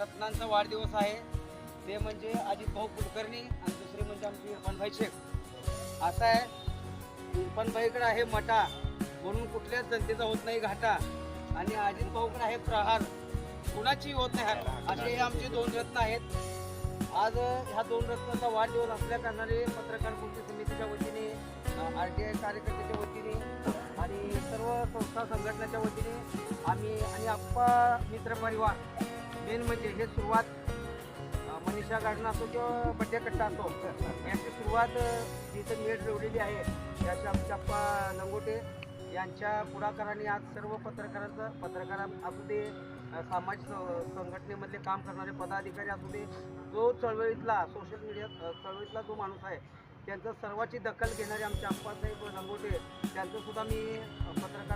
रत्नांचा वाढदिवस आहे. ते म्हणजे अजित भाऊ कुलकर्णी आणि दुसरे म्हणजे आमचे इरफानभाई शेख. असं आहे. इरफानभाईकडे आहे मटा. म्हणून कुठल्याच जनतेचा होत नाही घाटा. आणि अजित भाऊकडे आहे प्रहार. कुणाची होत नाही असे हे आमचे दोन रत्न आहेत. आज ह्या दोन रत्नाचा वाढदिवस असल्या कारणाने पत्रकार कृती समितीच्या वतीने आर टी आय कार्यकर्त्याच्या वतीने आणि सर्व संस्था संघटनेच्या वतीने आम्ही आणि आप्पा मित्र परिवार मेन म्हणजे हे सुरुवात मनीषा गार्डन असो किंवा बड्डे कट्टा असो याची सुरुवात जिथं मेळ जोडलेली आहे. त्याचे आमचे लंगोटे यांच्या पुढाकाराने आज सर्व पत्रकारांचं पत्रकार असू दे सामाजिक संघटनेमधले काम करणारे पदाधिकारी असू दे जो चळवळीतला सोशल मीडिया चळवळीतला जो माणूस आहे त्यांचं सर्वाची दखल घेणारे आमचे आप्पासाहेब लंगोटे त्यांचंसुद्धा मी पत्रकार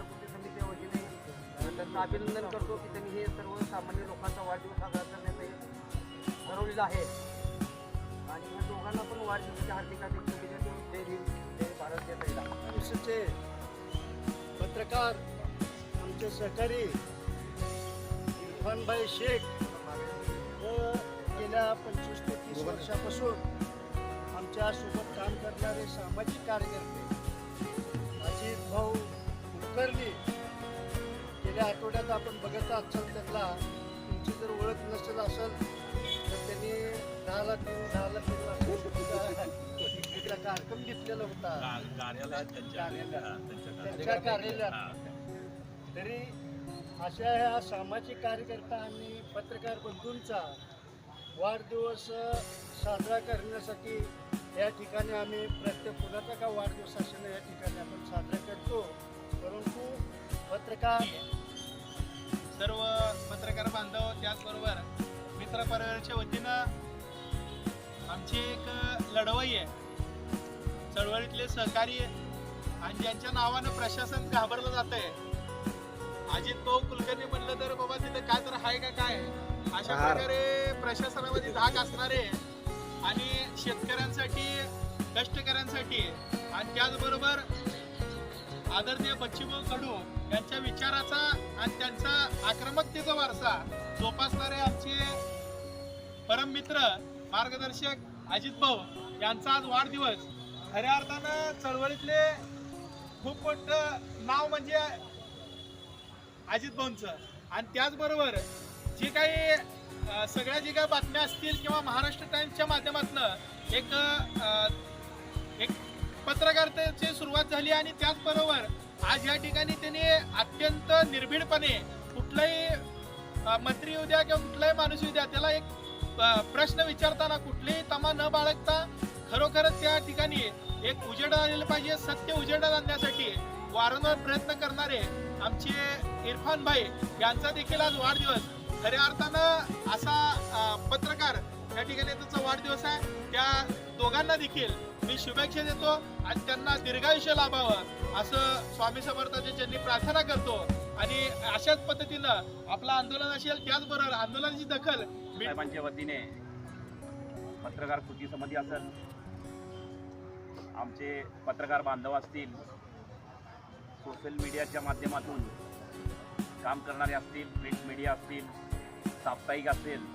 त्यांचं अभिनंदन करतो की त्यांनी हे सर्व सामान्य लोकांचा वाढदिवस साजरा करण्याचं हे ठरवलेलं आहे. आणि या दोघांना पण वाढदिवसाच्या हार्दिक हार्दिक शुभेच्छा देऊन जय जय भारत जय आयुष्याचे पत्रकार आमचे सहकारी इरफानभाई शेख व गेल्या पंचवीस ते तीस वर्षापासून आमच्यासोबत काम करणारे सामाजिक कार्यकर्ते अजित भाऊ आपण बघत असाल त्यांना तुमची जर ओळख नसेल असेल तर त्यांनी दहा लाख देऊन दहा लाख कार्यक्रम घेतलेला होता. त्यांच्या कार्यालयात. तरी अशा ह्या सामाजिक कार्यकर्ता आणि पत्रकार बंधूंचा वाढदिवस साजरा करण्यासाठी या ठिकाणी आम्ही प्रत्येक कुणाचा का वाढदिवस असेल या ठिकाणी आपण साजरा करतो. परंतु पत्रकार सर्व पत्रकार बांधव त्याचबरोबर मित्र परिवाराच्या वतीनं आमची एक लढवई आहे. चळवळीतले सहकारी आणि ज्यांच्या नावानं प्रशासन घाबरलं जात आहे अजित भाऊ कुलकर्णी म्हणलं तर बाबा तिथे काय तर आहे का काय? अशा प्रकारे प्रशासनामध्ये धाक असणारे आणि शेतकऱ्यांसाठी कष्टकऱ्यांसाठी आणि त्याचबरोबर आदरणीय बच्चूभाऊ कडू यांच्या विचाराचा आणि त्यांचा आक्रमकतेचा वारसा जोपासणारे आमचे परममित्र मार्गदर्शक अजित भाऊ यांचा आज वाढदिवस. खऱ्या अर्थानं चळवळीतले खूप मोठं नाव म्हणजे अजित भाऊंचं. आणि त्याचबरोबर जे काही सगळ्या जे काही बातम्या असतील किंवा महाराष्ट्र टाइम्सच्या माध्यमातून एक एक पत्रकारितेची सुरुवात झाली आणि त्याचबरोबर आज या ठिकाणी ते अत्यंत निर्भीडपणे कुठलाही मंत्री येऊ द्या किंवा कुठलाही माणूस येऊ द्या त्याला एक प्रश्न विचारताना कुठलीही तमा न बाळगता खरोखरच त्या ठिकाणी एक उजेड आलेलं पाहिजे सत्य उजेडात आणण्यासाठी वारंवार प्रयत्न करणारे आमचे इरफान भाई यांचा देखील आज वाढदिवस. खऱ्या अर्थानं असा पत्रकार या ठिकाणी त्याचा वाढदिवस आहे. त्या दोघांना देखील मी शुभेच्छा देतो आणि त्यांना दीर्घायुष्य लाभावं असं स्वामी समर्थांची त्यांनी प्रार्थना करतो. आणि अशाच पद्धतीनं आपलं आंदोलन असेल त्याचबरोबर आंदोलनाची दखल साहेबांच्या वतीने पत्रकार कृती समिती असेल आमचे पत्रकार बांधव असतील सोशल मीडियाच्या माध्यमातून काम करणारे असतील प्रिंट मीडिया असतील साप्ताहिक असेल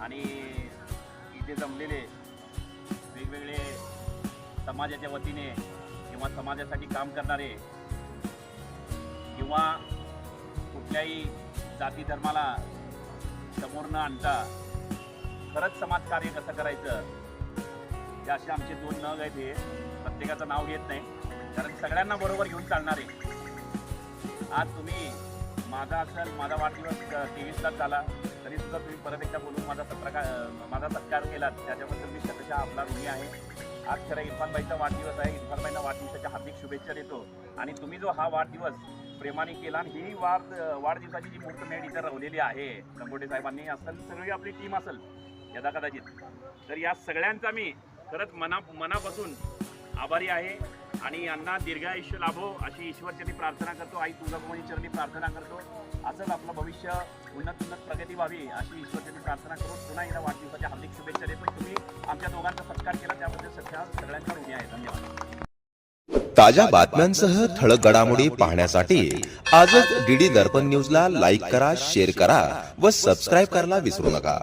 आणि इथे जमलेले वेगवेगळे समाजाच्या वतीने किंवा समाजासाठी काम करणारे किंवा कुठल्याही जाती धर्माला समोर न आणता खरंच समाजकार्य कसं करायचं हे असे आमचे दोन नग आहेत हे. प्रत्येकाचं नाव घेत नाही. कारण सगळ्यांना बरोबर घेऊन चालणारे आज तुम्ही माझा असेल माझा वाढदिवस तेवीसलाच झाला तरी सुद्धा तुम्ही परत एकदा बोलून माझा सत्रकार माझा सत्कार केला त्याच्याबद्दल मी शतशः आपला ऋणी आहे. आज खरं इरफानबाईचा वाढदिवस आहे. इरफानबाईंना वाढदिवसाच्या हार्दिक शुभेच्छा देतो. आणि तुम्ही जो हा वाढदिवस प्रेमाने केला आणि ही वाढ वाढदिवसाची जी मुहूर्तमेढ इथं रवलेली आहे लंगोटे साहेबांनी असेल सगळी आपली टीम असेल यदा कदाचित. तर या सगळ्यांचा मी खरंच मना मनापासून आभारी आहे. आणि यांना दीर्घायुष्य लाभो अशी ईश्वरचरणी प्रार्थना करतो. आई तुळजाभवानी चरणी प्रार्थना करतो. असंच आपलं भविष्य उन्नत उन्नत प्रगती व्हावी अशी ईश्वरचरणी प्रार्थना करून पुन्हा एकदा वाढदिवसाच्या हार्दिक शुभेच्छा देतो. तुम्ही आमच्या दोघांचा सत्कार केला त्याबद्दल सध्या सगळ्यांचा ऋणी आहे. धन्यवाद. ताज्या बातम्यांसह ठळक घडामोडी पाहण्यासाठी आजच डीडी दर्पण न्यूजला लाईक करा शेअर करा व सबस्क्राईब करायला विसरू नका.